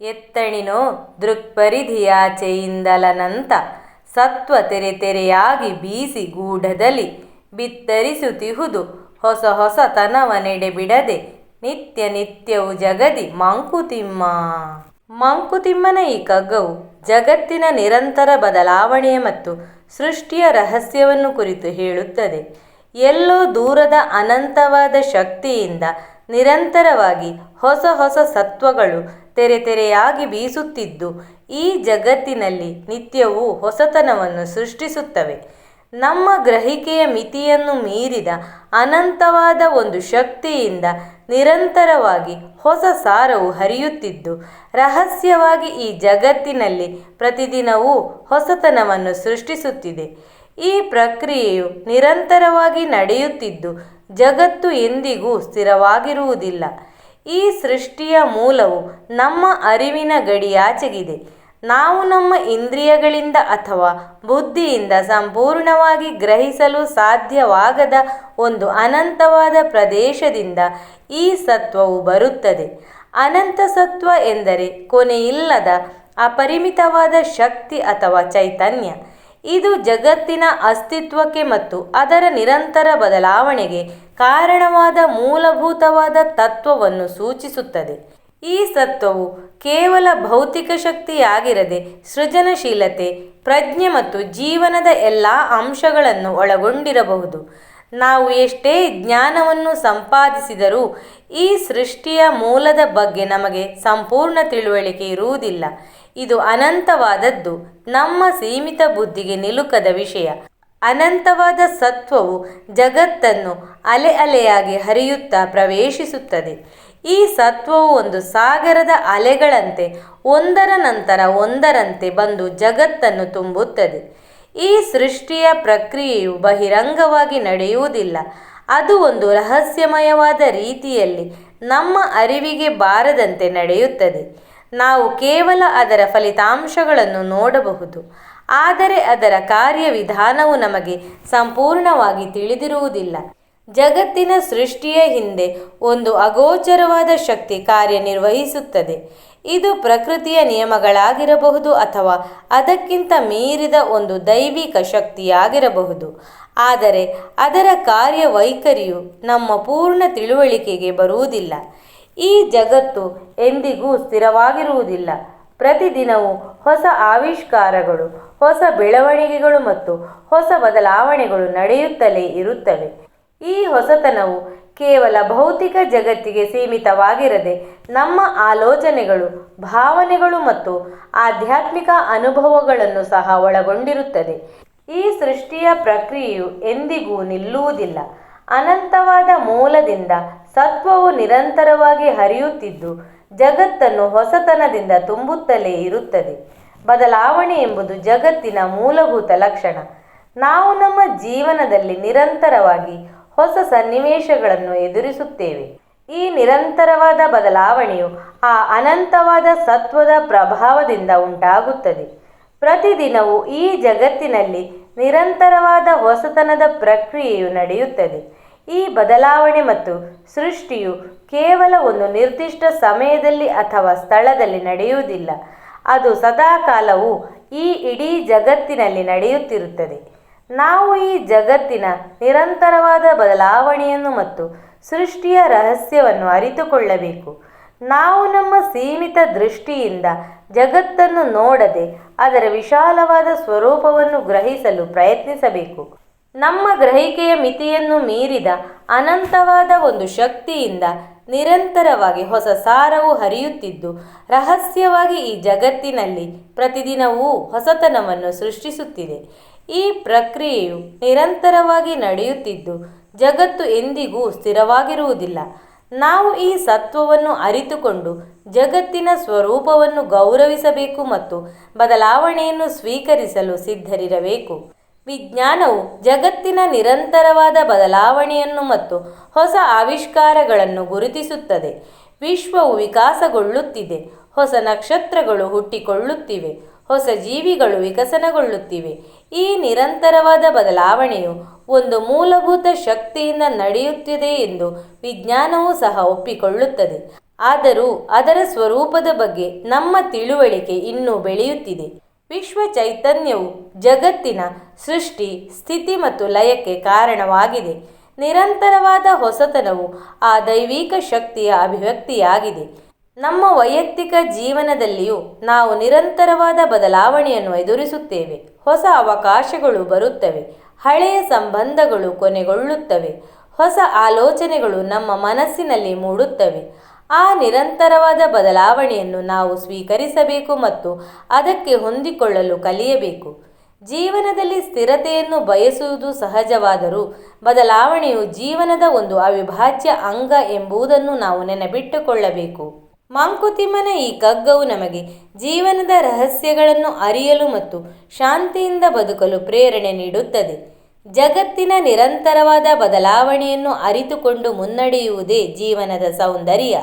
ಎತ್ತಣಿನೋ ದೃಕ್ಪರಿಧಿಯಾಚೆಯಿಂದಲನಂತ ಸತ್ವ ತೆರೆ ತೆರೆಯಾಗಿ ಬೀಸಿ ಗೂಢದಲ್ಲಿ ಬಿತ್ತರಿಸುತ್ತಿಹುದು ಹೊಸ ಹೊಸತನವ ಬಿಡದೆ ನಿತ್ಯ ನಿತ್ಯವು ಜಗದಿ ಮಂಕುತಿಮ್ಮ. ಮಂಕುತಿಮ್ಮನ ಈ ಕಗ್ಗವು ಜಗತ್ತಿನ ನಿರಂತರ ಬದಲಾವಣೆಯ ಮತ್ತು ಸೃಷ್ಟಿಯ ರಹಸ್ಯವನ್ನು ಕುರಿತು ಹೇಳುತ್ತದೆ. ಎಲ್ಲೋ ದೂರದ ಅನಂತವಾದ ಶಕ್ತಿಯಿಂದ ನಿರಂತರವಾಗಿ ಹೊಸ ಹೊಸ ಸತ್ವಗಳು ತೆರೆ ತೆರೆಯಾಗಿ ಬೀಸುತ್ತಿದ್ದು, ಈ ಜಗತ್ತಿನಲ್ಲಿ ನಿತ್ಯವೂ ಹೊಸತನವನ್ನು ಸೃಷ್ಟಿಸುತ್ತವೆ. ನಮ್ಮ ಗ್ರಹಿಕೆಯ ಮಿತಿಯನ್ನು ಮೀರಿದ ಅನಂತವಾದ ಒಂದು ಶಕ್ತಿಯಿಂದ ನಿರಂತರವಾಗಿ ಹೊಸ ಸಾರವು ಹರಿಯುತ್ತಿದ್ದು, ರಹಸ್ಯವಾಗಿ ಈ ಜಗತ್ತಿನಲ್ಲಿ ಪ್ರತಿದಿನವೂ ಹೊಸತನವನ್ನು ಸೃಷ್ಟಿಸುತ್ತಿದೆ. ಈ ಪ್ರಕ್ರಿಯೆಯು ನಿರಂತರವಾಗಿ ನಡೆಯುತ್ತಿದ್ದು, ಜಗತ್ತು ಎಂದಿಗೂ ಸ್ಥಿರವಾಗಿರುವುದಿಲ್ಲ. ಈ ಸೃಷ್ಟಿಯ ಮೂಲವು ನಮ್ಮ ಅರಿವಿನ ಗಡಿಯಾಚೆಗಿದೆ. ನಾವು ನಮ್ಮ ಇಂದ್ರಿಯಗಳಿಂದ ಅಥವಾ ಬುದ್ಧಿಯಿಂದ ಸಂಪೂರ್ಣವಾಗಿ ಗ್ರಹಿಸಲು ಸಾಧ್ಯವಾಗದ ಒಂದು ಅನಂತವಾದ ಪ್ರದೇಶದಿಂದ ಈ ಸತ್ವವು ಬರುತ್ತದೆ. ಅನಂತ ಸತ್ವ ಎಂದರೆ ಕೊನೆಯಿಲ್ಲದ ಅಪರಿಮಿತವಾದ ಶಕ್ತಿ ಅಥವಾ ಚೈತನ್ಯ. ಇದು ಜಗತ್ತಿನ ಅಸ್ತಿತ್ವಕ್ಕೆ ಮತ್ತು ಅದರ ನಿರಂತರ ಬದಲಾವಣೆಗೆ ಕಾರಣವಾದ ಮೂಲಭೂತವಾದ ತತ್ವವನ್ನು ಸೂಚಿಸುತ್ತದೆ. ಈ ಸತ್ವವು ಕೇವಲ ಭೌತಿಕ ಶಕ್ತಿಯಾಗಿರದೆ ಸೃಜನಶೀಲತೆ, ಪ್ರಜ್ಞೆ ಮತ್ತು ಜೀವನದ ಎಲ್ಲ ಅಂಶಗಳನ್ನು ಒಳಗೊಂಡಿರಬಹುದು. ನಾವು ಎಷ್ಟೇ ಜ್ಞಾನವನ್ನು ಸಂಪಾದಿಸಿದರೂ ಈ ಸೃಷ್ಟಿಯ ಮೂಲದ ಬಗ್ಗೆ ನಮಗೆ ಸಂಪೂರ್ಣ ತಿಳುವಳಿಕೆ ಇರುವುದಿಲ್ಲ. ಇದು ಅನಂತವಾದದ್ದು, ನಮ್ಮ ಸೀಮಿತ ಬುದ್ಧಿಗೆ ನಿಲುಕದ ವಿಷಯ. ಅನಂತವಾದ ಸತ್ವವು ಜಗತ್ತನ್ನು ಅಲೆ ಅಲೆಯಾಗಿ ಹರಿಯುತ್ತಾ ಪ್ರವೇಶಿಸುತ್ತದೆ. ಈ ಸತ್ವವು ಒಂದು ಸಾಗರದ ಅಲೆಗಳಂತೆ ಒಂದರ ನಂತರ ಒಂದರಂತೆ ಬಂದು ಜಗತ್ತನ್ನು ತುಂಬುತ್ತದೆ. ಈ ಸೃಷ್ಟಿಯ ಪ್ರಕ್ರಿಯೆಯು ಬಹಿರಂಗವಾಗಿ ನಡೆಯುವುದಿಲ್ಲ. ಅದು ಒಂದು ರಹಸ್ಯಮಯವಾದ ರೀತಿಯಲ್ಲಿ ನಮ್ಮ ಅರಿವಿಗೆ ಬಾರದಂತೆ ನಡೆಯುತ್ತದೆ. ನಾವು ಕೇವಲ ಅದರ ಫಲಿತಾಂಶಗಳನ್ನು ನೋಡಬಹುದು. ಆದರೆ ಅದರ ಕಾರ್ಯವಿಧಾನವು ನಮಗೆ ಸಂಪೂರ್ಣವಾಗಿ ತಿಳಿದಿರುವುದಿಲ್ಲ. ಜಗತ್ತಿನ ಸೃಷ್ಟಿಯ ಹಿಂದೆ ಒಂದು ಅಗೋಚರವಾದ ಶಕ್ತಿ ಕಾರ್ಯನಿರ್ವಹಿಸುತ್ತದೆ. ಇದು ಪ್ರಕೃತಿಯ ನಿಯಮಗಳಾಗಿರಬಹುದು ಅಥವಾ ಅದಕ್ಕಿಂತ ಮೀರಿದ ಒಂದು ದೈವಿಕ ಶಕ್ತಿಯಾಗಿರಬಹುದು. ಆದರೆ ಅದರ ಕಾರ್ಯವೈಖರಿಯು ನಮ್ಮ ಪೂರ್ಣ ತಿಳುವಳಿಕೆಗೆ ಬರುವುದಿಲ್ಲ. ಈ ಜಗತ್ತು ಎಂದಿಗೂ ಸ್ಥಿರವಾಗಿರುವುದಿಲ್ಲ. ಪ್ರತಿದಿನವೂ ಹೊಸ ಆವಿಷ್ಕಾರಗಳು, ಹೊಸ ಬೆಳವಣಿಗೆಗಳು ಮತ್ತು ಹೊಸ ಬದಲಾವಣೆಗಳು ನಡೆಯುತ್ತಲೇ ಇರುತ್ತವೆ. ಈ ಹೊಸತನವು ಕೇವಲ ಭೌತಿಕ ಜಗತ್ತಿಗೆ ಸೀಮಿತವಾಗಿರದೆ ನಮ್ಮ ಆಲೋಚನೆಗಳು, ಭಾವನೆಗಳು ಮತ್ತು ಆಧ್ಯಾತ್ಮಿಕ ಅನುಭವಗಳನ್ನು ಸಹ ಒಳಗೊಂಡಿರುತ್ತದೆ. ಈ ಸೃಷ್ಟಿಯ ಪ್ರಕ್ರಿಯೆಯು ಎಂದಿಗೂ ನಿಲ್ಲುವುದಿಲ್ಲ. ಅನಂತವಾದ ಮೂಲದಿಂದ ಸತ್ವವು ನಿರಂತರವಾಗಿ ಹರಿಯುತ್ತಿದ್ದು ಜಗತ್ತನ್ನು ಹೊಸತನದಿಂದ ತುಂಬುತ್ತಲೇ ಇರುತ್ತದೆ. ಬದಲಾವಣೆ ಎಂಬುದು ಜಗತ್ತಿನ ಮೂಲಭೂತ ಲಕ್ಷಣ. ನಾವು ನಮ್ಮ ಜೀವನದಲ್ಲಿ ನಿರಂತರವಾಗಿ ಹೊಸ ಸನ್ನಿವೇಶಗಳನ್ನು ಎದುರಿಸುತ್ತೇವೆ. ಈ ನಿರಂತರವಾದ ಬದಲಾವಣೆಯು ಆ ಅನಂತವಾದ ಸತ್ವದ ಪ್ರಭಾವದಿಂದ ಉಂಟಾಗುತ್ತದೆ. ಪ್ರತಿದಿನವೂ ಈ ಜಗತ್ತಿನಲ್ಲಿ ನಿರಂತರವಾದ ಹೊಸತನದ ಪ್ರಕ್ರಿಯೆಯು ನಡೆಯುತ್ತದೆ. ಈ ಬದಲಾವಣೆ ಮತ್ತು ಸೃಷ್ಟಿಯು ಕೇವಲ ಒಂದು ನಿರ್ದಿಷ್ಟ ಸಮಯದಲ್ಲಿ ಅಥವಾ ಸ್ಥಳದಲ್ಲಿ ನಡೆಯುವುದಿಲ್ಲ. ಅದು ಸದಾಕಾಲವೂ ಈ ಇಡೀ ಜಗತ್ತಿನಲ್ಲಿ ನಡೆಯುತ್ತಿರುತ್ತದೆ. ನಾವು ಈ ಜಗತ್ತಿನ ನಿರಂತರವಾದ ಬದಲಾವಣೆಯನ್ನು ಮತ್ತು ಸೃಷ್ಟಿಯ ರಹಸ್ಯವನ್ನು ಅರಿತುಕೊಳ್ಳಬೇಕು. ನಾವು ನಮ್ಮ ಸೀಮಿತ ದೃಷ್ಟಿಯಿಂದ ಜಗತ್ತನ್ನು ನೋಡದೆ ಅದರ ವಿಶಾಲವಾದ ಸ್ವರೂಪವನ್ನು ಗ್ರಹಿಸಲು ಪ್ರಯತ್ನಿಸಬೇಕು. ನಮ್ಮ ಗ್ರಹಿಕೆಯ ಮಿತಿಯನ್ನು ಮೀರಿದ ಅನಂತವಾದ ಒಂದು ಶಕ್ತಿಯಿಂದ ನಿರಂತರವಾಗಿ ಹೊಸ ಸಾರವು ಹರಿಯುತ್ತಿದ್ದು, ರಹಸ್ಯವಾಗಿ ಈ ಜಗತ್ತಿನಲ್ಲಿ ಪ್ರತಿದಿನವೂ ಹೊಸತನವನ್ನು ಸೃಷ್ಟಿಸುತ್ತಿದೆ. ಈ ಪ್ರಕ್ರಿಯೆಯು ನಿರಂತರವಾಗಿ ನಡೆಯುತ್ತಿದ್ದು, ಜಗತ್ತು ಎಂದಿಗೂ ಸ್ಥಿರವಾಗಿರುವುದಿಲ್ಲ. ನಾವು ಈ ಸತ್ವವನ್ನು ಅರಿತುಕೊಂಡು ಜಗತ್ತಿನ ಸ್ವರೂಪವನ್ನು ಗೌರವಿಸಬೇಕು ಮತ್ತು ಬದಲಾವಣೆಯನ್ನು ಸ್ವೀಕರಿಸಲು ಸಿದ್ಧರಿರಬೇಕು. ವಿಜ್ಞಾನವು ಜಗತ್ತಿನ ನಿರಂತರವಾದ ಬದಲಾವಣೆಯನ್ನು ಮತ್ತು ಹೊಸ ಆವಿಷ್ಕಾರಗಳನ್ನು ಗುರುತಿಸುತ್ತದೆ. ವಿಶ್ವವು ವಿಕಾಸಗೊಳ್ಳುತ್ತಿದೆ. ಹೊಸ ನಕ್ಷತ್ರಗಳು ಹುಟ್ಟಿಕೊಳ್ಳುತ್ತಿವೆ. ಹೊಸ ಜೀವಿಗಳು ವಿಕಸನಗೊಳ್ಳುತ್ತಿವೆ. ಈ ನಿರಂತರವಾದ ಬದಲಾವಣೆಯು ಒಂದು ಮೂಲಭೂತ ಶಕ್ತಿಯಿಂದ ನಡೆಯುತ್ತಿದೆ ಎಂದು ವಿಜ್ಞಾನವೂ ಸಹ ಒಪ್ಪಿಕೊಳ್ಳುತ್ತದೆ. ಆದರೂ ಅದರ ಸ್ವರೂಪದ ಬಗ್ಗೆ ನಮ್ಮ ತಿಳುವಳಿಕೆ ಇನ್ನೂ ಬೆಳೆಯುತ್ತಿದೆ. ವಿಶ್ವ ಚೈತನ್ಯವು ಜಗತ್ತಿನ ಸೃಷ್ಟಿ, ಸ್ಥಿತಿ ಮತ್ತು ಲಯಕ್ಕೆ ಕಾರಣವಾಗಿದೆ. ನಿರಂತರವಾದ ಹೊಸತನವು ಆ ದೈವಿಕ ಶಕ್ತಿಯ ಅಭಿವ್ಯಕ್ತಿಯಾಗಿದೆ. ನಮ್ಮ ವೈಯಕ್ತಿಕ ಜೀವನದಲ್ಲಿಯೂ ನಾವು ನಿರಂತರವಾದ ಬದಲಾವಣೆಯನ್ನು ಎದುರಿಸುತ್ತೇವೆ. ಹೊಸ ಅವಕಾಶಗಳು ಬರುತ್ತವೆ. ಹಳೆಯ ಸಂಬಂಧಗಳು ಕೊನೆಗೊಳ್ಳುತ್ತವೆ. ಹೊಸ ಆಲೋಚನೆಗಳು ನಮ್ಮ ಮನಸ್ಸಿನಲ್ಲಿ ಮೂಡುತ್ತವೆ. ಆ ನಿರಂತರವಾದ ಬದಲಾವಣೆಯನ್ನು ನಾವು ಸ್ವೀಕರಿಸಬೇಕು ಮತ್ತು ಅದಕ್ಕೆ ಹೊಂದಿಕೊಳ್ಳಲು ಕಲಿಯಬೇಕು. ಜೀವನದಲ್ಲಿ ಸ್ಥಿರತೆಯನ್ನು ಬಯಸುವುದು ಸಹಜವಾದರೂ ಬದಲಾವಣೆಯು ಜೀವನದ ಒಂದು ಅವಿಭಾಜ್ಯ ಅಂಗ ಎಂಬುದನ್ನು ನಾವು ನೆನಪಿಟ್ಟುಕೊಳ್ಳಬೇಕು. ಮಾಂಕುತಿಮ್ಮನ ಈ ಕಗ್ಗವು ನಮಗೆ ಜೀವನದ ರಹಸ್ಯಗಳನ್ನು ಅರಿಯಲು ಮತ್ತು ಶಾಂತಿಯಿಂದ ಬದುಕಲು ಪ್ರೇರಣೆ ನೀಡುತ್ತದೆ. ಜಗತ್ತಿನ ನಿರಂತರವಾದ ಬದಲಾವಣೆಯನ್ನು ಅರಿತುಕೊಂಡು ಮುನ್ನಡೆಯುವುದೇ ಜೀವನದ ಸೌಂದರ್ಯ.